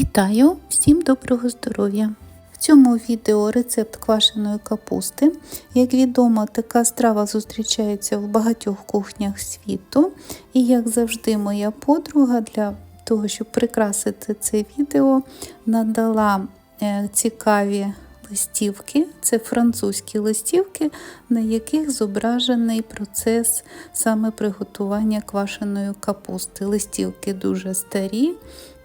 Вітаю! Всім доброго здоров'я! В цьому відео рецепт квашеної капусти. Як відомо, така страва зустрічається в багатьох кухнях світу. І, як завжди, моя подруга для того, щоб прикрасити це відео, надала е, цікаві листівки. Це французькі листівки, на яких зображений процес саме приготування квашеної капусти. Листівки дуже старі.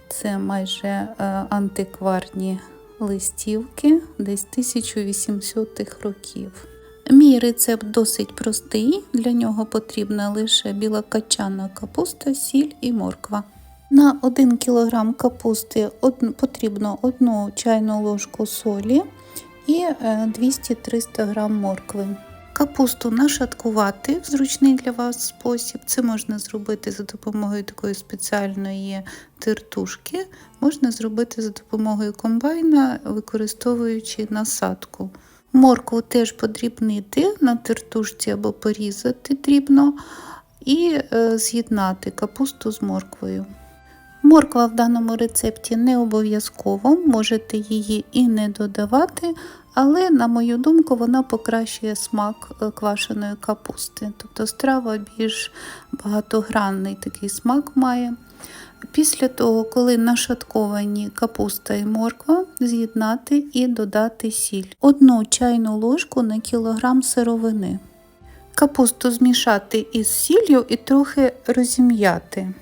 Це майже е, антикварні листівки десь 1800-х років. Мій рецепт досить простий, для нього потрібна лише білокачана капуста, сіль і морква. На 1 кг капусти потрібно 1 чайну ложку солі і 200-300 г моркви. Капусту нашаткувати в зручний для вас спосіб. Це можна зробити за допомогою такої спеціальної тертушки, можна зробити за допомогою комбайна, використовуючи насадку. Моркву теж подрібнити на тертушці або порізати дрібно і е, з'єднати капусту з морквою. Морква в даному рецепті не обов'язково, можете її і не додавати, але, на мою думку, вона покращує смак е, квашеної капусти. Тобто страва більш багатогранний такий смак має. Після того, коли нашатковані капуста і морква, з'єднати і додати сіль. Одну чайну ложку на кілограм сировини. Капусту змішати із сіллю і трохи розім'яти.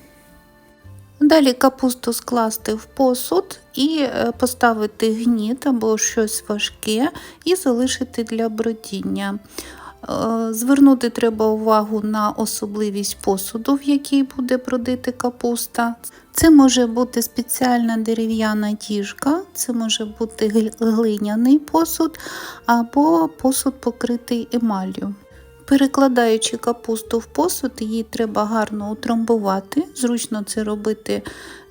Далі капусту скласти в посуд і е, поставити гніт або щось важке, і залишити для бродіння. Е, звернути треба увагу на особливість посуду, в якій буде бродити капуста. Це може бути спеціальна дерев'яна діжка, це може бути глиняний посуд або посуд покритий емаллю. Перекладаючи капусту в посуд, її треба гарно утрамбувати. Зручно це робити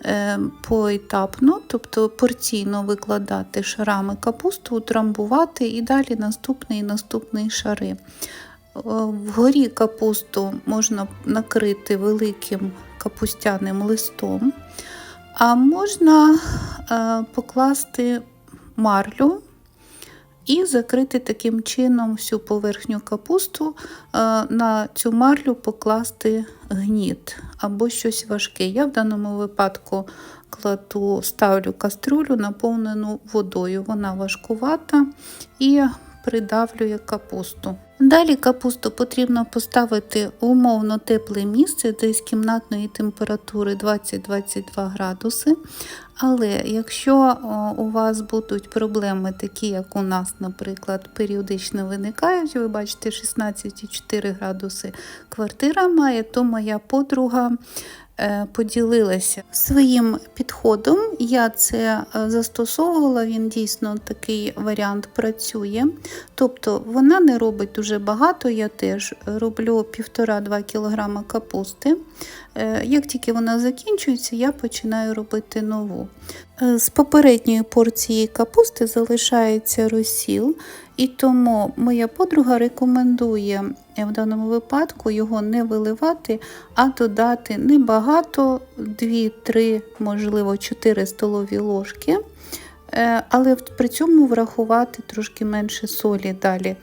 е, поетапно, тобто порційно викладати шарами капусту, утрамбувати і далі наступний і наступний шари. Е, вгорі капусту можна накрити великим капустяним листом, а можна е, покласти марлю. І закрити таким чином всю поверхню капусту, е, на цю марлю покласти гніт або щось важке. Я в даному випадку кладу, ставлю кастрюлю, наповнену водою. Вона важкувата і придавлює капусту. Далі капусту потрібно поставити в умовно тепле місце, десь кімнатної температури 20-22 градуси. Але якщо у вас будуть проблеми, такі, як у нас, наприклад, періодично виникають, ви бачите, 16,4 градуси квартира має, то моя подруга поділилася своїм підходом. Я це е, застосовувала, він дійсно такий варіант працює. Тобто вона не робить дуже багато, я теж роблю 1,5-2 кг капусти. Е, як тільки вона закінчується, я починаю робити нову. З попередньої порції капусти залишається розсіл, і тому моя подруга рекомендує в даному випадку його не виливати, а додати небагато, 2-3, можливо, 4 столові ложки. Е, але при цьому врахувати трошки менше солі далі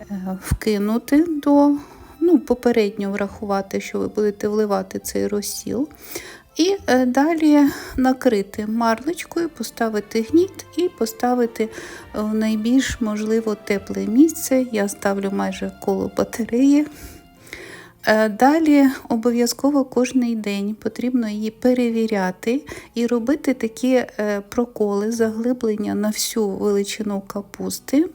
е, вкинути до, ну, попередньо врахувати, що ви будете вливати цей розсіл. І е, далі накрити марлечкою, поставити гніт і поставити в найбільш можливо тепле місце. Я ставлю майже коло батареї. Е, далі обов'язково кожний день потрібно її перевіряти і робити такі е, проколи, заглиблення на всю величину капусти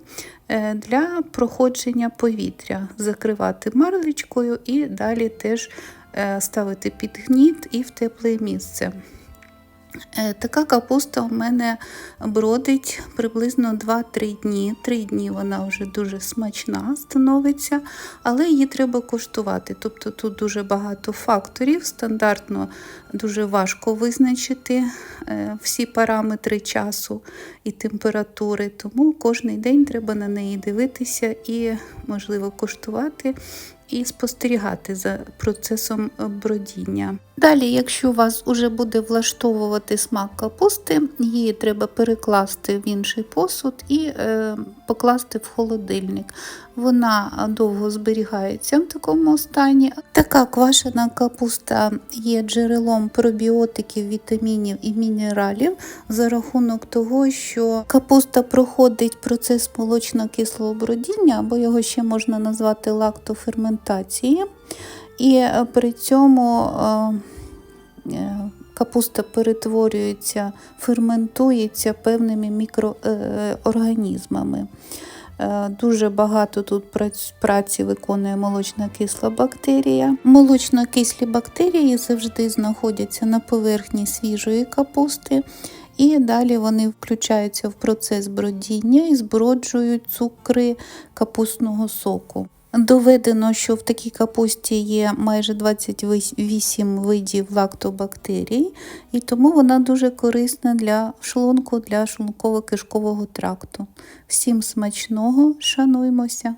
для проходження повітря, закривати марлечкою і далі теж Е, ставити під гніт і в тепле місце. Е, така капуста у мене бродить приблизно 2-3 дні. Три дні вона вже дуже смачна становиться, але її треба коштувати. Тобто тут дуже багато факторів, стандартно дуже важко визначити е, всі параметри часу і температури, тому кожен день треба на неї дивитися і, можливо, коштувати і спостерігати за процесом бродіння. Далі, якщо вас уже буде влаштовувати смак капусти, її треба перекласти в інший посуд і е, покласти в холодильник. Вона довго зберігається в такому стані. Така квашена капуста є джерелом пробіотиків, вітамінів і мінералів за рахунок того, що капуста проходить процес молочно-кислого бродіння, або його ще можна назвати лактоферментацією. І е, при цьому е, е, капуста перетворюється, ферментується певними мікроорганізмами. Дуже багато тут праці виконує молочна кисла бактерія. Молочно-кислі бактерії завжди знаходяться на поверхні свіжої капусти, і далі вони включаються в процес бродіння і зброджують цукри капустного соку. Доведено, що в такій капусті є майже 28 видів лактобактерій, і тому вона дуже корисна для шлунку, для шлунково-кишкового тракту. Всім смачного, шануймося!